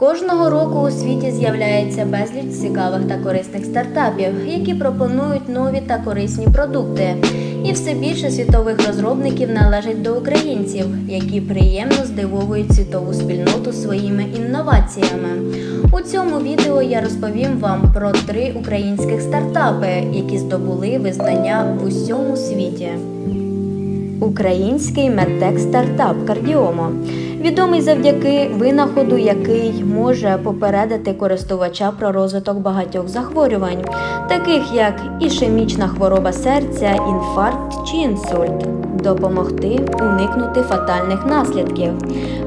Кожного року у світі з'являється безліч цікавих та корисних стартапів, які пропонують нові та корисні продукти. І все більше світових розробників належать до українців, які приємно здивовують світову спільноту своїми інноваціями. У цьому відео я розповім вам про три українських стартапи, які здобули визнання в усьому світі. Український медтек стартап Кардіомо відомий завдяки винаходу, який може попередити користувача про розвиток багатьох захворювань, таких як ішемічна хвороба серця, інфаркт чи інсульт, допомогти уникнути фатальних наслідків.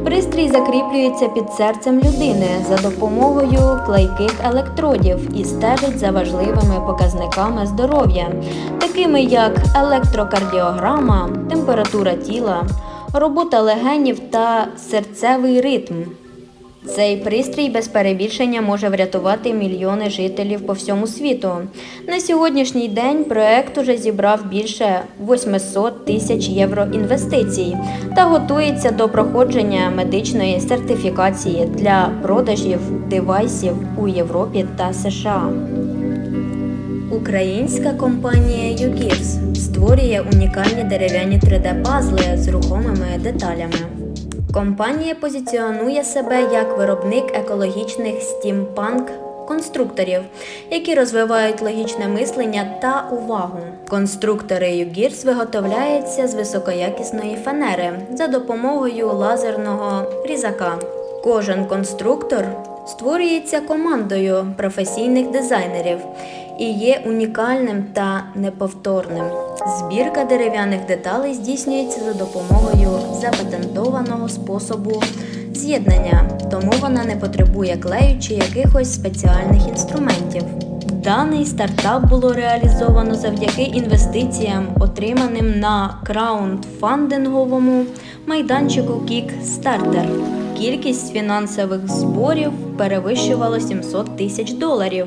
Пристрій закріплюється під серцем людини за допомогою клейких електродів і стежить за важливими показниками здоров'я, такими як електрокардіограма, температура тіла, робота легенів та серцевий ритм. Цей пристрій без перебільшення може врятувати мільйони жителів по всьому світу. На сьогоднішній день проект уже зібрав більше 800 тисяч євро інвестицій та готується до проходження медичної сертифікації для продажів девайсів у Європі та США. Українська компанія UGIRS створює унікальні дерев'яні 3D-пазли з рухомими деталями. Компанія позиціонує себе як виробник екологічних стімпанк конструкторів, які розвивають логічне мислення та увагу. Конструктори UGIRS виготовляються з високоякісної фанери за допомогою лазерного різака. Кожен конструктор створюється командою професійних дизайнерів і є унікальним та неповторним. Збірка дерев'яних деталей здійснюється за допомогою запатентованого способу з'єднання, тому вона не потребує клею чи якихось спеціальних інструментів. Даний стартап було реалізовано завдяки інвестиціям, отриманим на краундфандинговому майданчику Kickstarter. Кількість фінансових зборів перевищувала 700 тисяч доларів.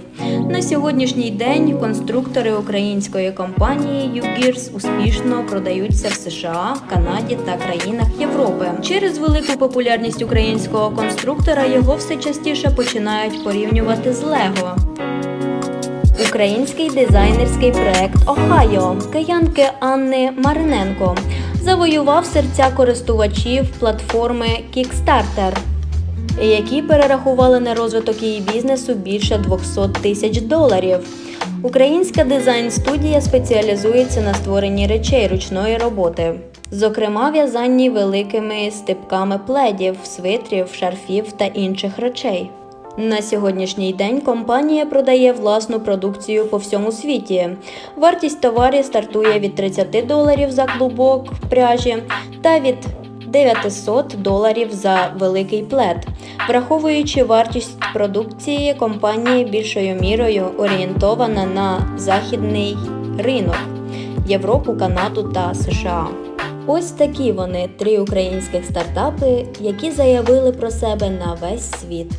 На сьогоднішній день конструктори української компанії UGIRS успішно продаються в США, Канаді та країнах Європи. Через велику популярність українського конструктора його все частіше починають порівнювати з Лего. Український дизайнерський проект Охайо киянки Анни Мариненко завоював серця користувачів платформи Kickstarter, які перерахували на розвиток її бізнесу більше 200 тисяч доларів. Українська дизайн-студія спеціалізується на створенні речей ручної роботи, зокрема в'язанні великими стипками пледів, свитрів, шарфів та інших речей. На сьогоднішній день компанія продає власну продукцію по всьому світі. Вартість товарів стартує від 30 доларів за клубок пряжі та від 900 доларів за великий плед. Враховуючи вартість продукції, компанія більшою мірою орієнтована на західний ринок Європу, Канаду та США. Ось такі вони три українських стартапи, які заявили про себе на весь світ.